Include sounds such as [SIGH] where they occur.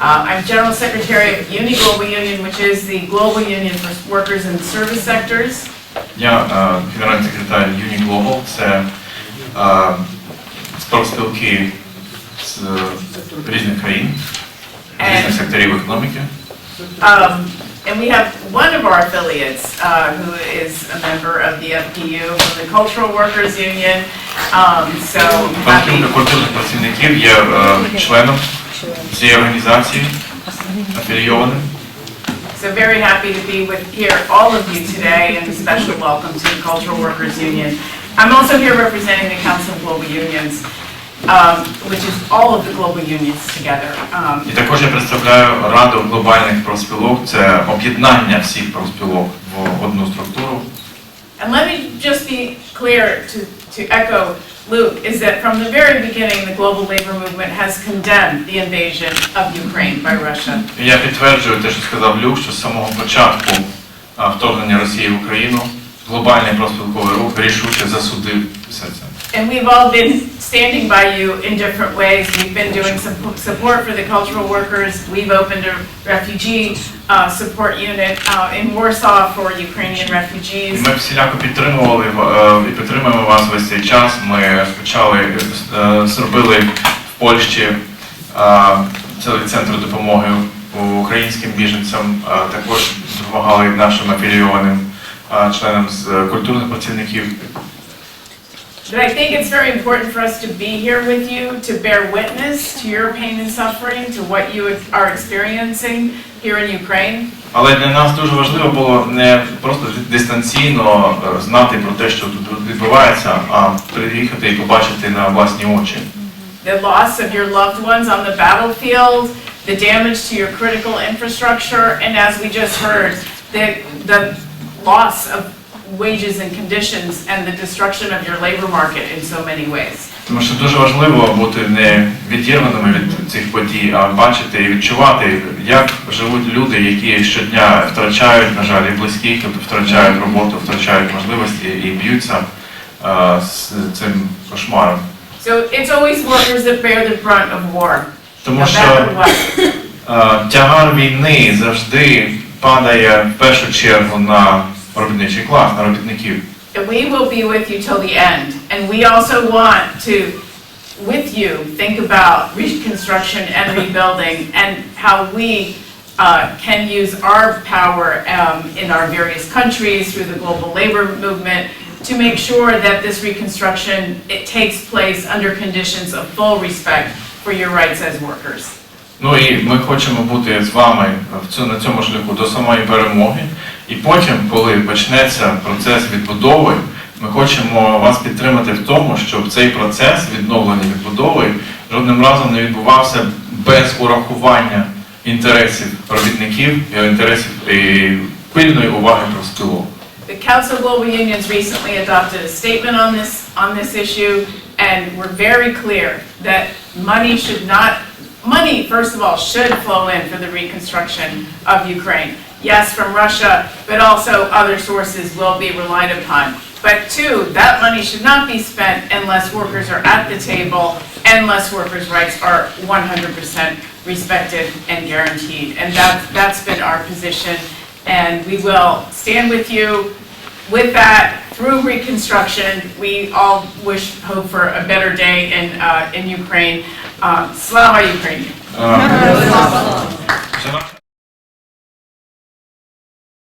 Uh, I'm General Secretary of Uni Global Union, which is the global union for workers in service sectors. Я е, генеральний секретар Uni Global, це е, профспілки з різних країн, різних секторів економіки. Um, And we have one of our affiliates uh, who is a member of the FPU, from the Cultural Workers Union. Um, So happy. Профспілка культурних працівників є е, членом цієї організації, афілійованим. So very happy to be with here, all of you today, and a special welcome to the Cultural Workers Union. I'm also here representing the Council of Global Unions, um, which is all of the global unions together. Um, І також я представляю Раду глобальних профспілок, це об'єднання всіх профспілок в одну структуру. And let me just be clear to, to echo Luke, is that from the very beginning, the global labor movement has condemned the invasion of Ukraine by Russia. І Я підтверджую те, що сказав Люк, що з самого початку а, вторгнення Росії в Україну глобальний профспілковий рух рішуче засудив все це. And we've all been standing by you in different ways. We've been doing some support for the cultural workers. We've opened a refugee uh, support unit uh, in Warsaw for Ukrainian І refugees. ми всіляко підтримували е, і підтримуємо вас весь цей час. Ми почали е, зробили в Польщі е, цілий центр допомоги українським біженцям. Е, Також допомагали нашим афілійованим е, членам з е, культурних працівників. But I think it's very important for us to be here with you, to bear witness to your pain and suffering, to what you are experiencing here in Ukraine. Але для нас дуже важливо було не просто дистанційно е, знати про те, що тут відбувається, а приїхати і побачити на власні очі. The loss of your loved ones on the battlefield, the damage to your critical infrastructure, and as we just heard, the, the loss of wages and conditions and the destruction of your labor market in so many ways. Тому що дуже важливо бути не відірваними від цих подій, а бачити і відчувати, як живуть люди, які щодня втрачають, на жаль, і близьких, втрачають роботу, втрачають можливості і б'ються е, з цим кошмаром. So it's always workers that bear the brunt of war, Тому no що. Е, Тягар війни завжди падає в першу чергу на робітничий клас, на робітників. And we will be with you till the end. And we also want to, with you, think about reconstruction and rebuilding and how we uh, can use our power um, in our various countries through the global labor movement to make sure that this reconstruction, it takes place under conditions of full respect for your rights as workers. Ну і ми хочемо бути з вами в цьому, на цьому шляху до самої перемоги. І потім, коли почнеться процес відбудови, ми хочемо вас підтримати в тому, щоб цей процес відновлення відбудови жодним разом не відбувався без урахування інтересів робітників і інтересів і пильної уваги профспілок. The Council of Global Unions recently adopted a statement on this, on this issue, and we're very clear that money should not, money, first of all, should flow in for the reconstruction of Ukraine. Yes, from Russia, but also other sources will be relied upon. But two, that money should not be spent unless workers are at the table, and unless workers' rights are 100% respected and guaranteed. And that's, that's been our position, and we will stand with you with that through reconstruction. We all wish, hope for a better day in, uh, in Ukraine. Uh, Slava Ukraine. [LAUGHS] Е,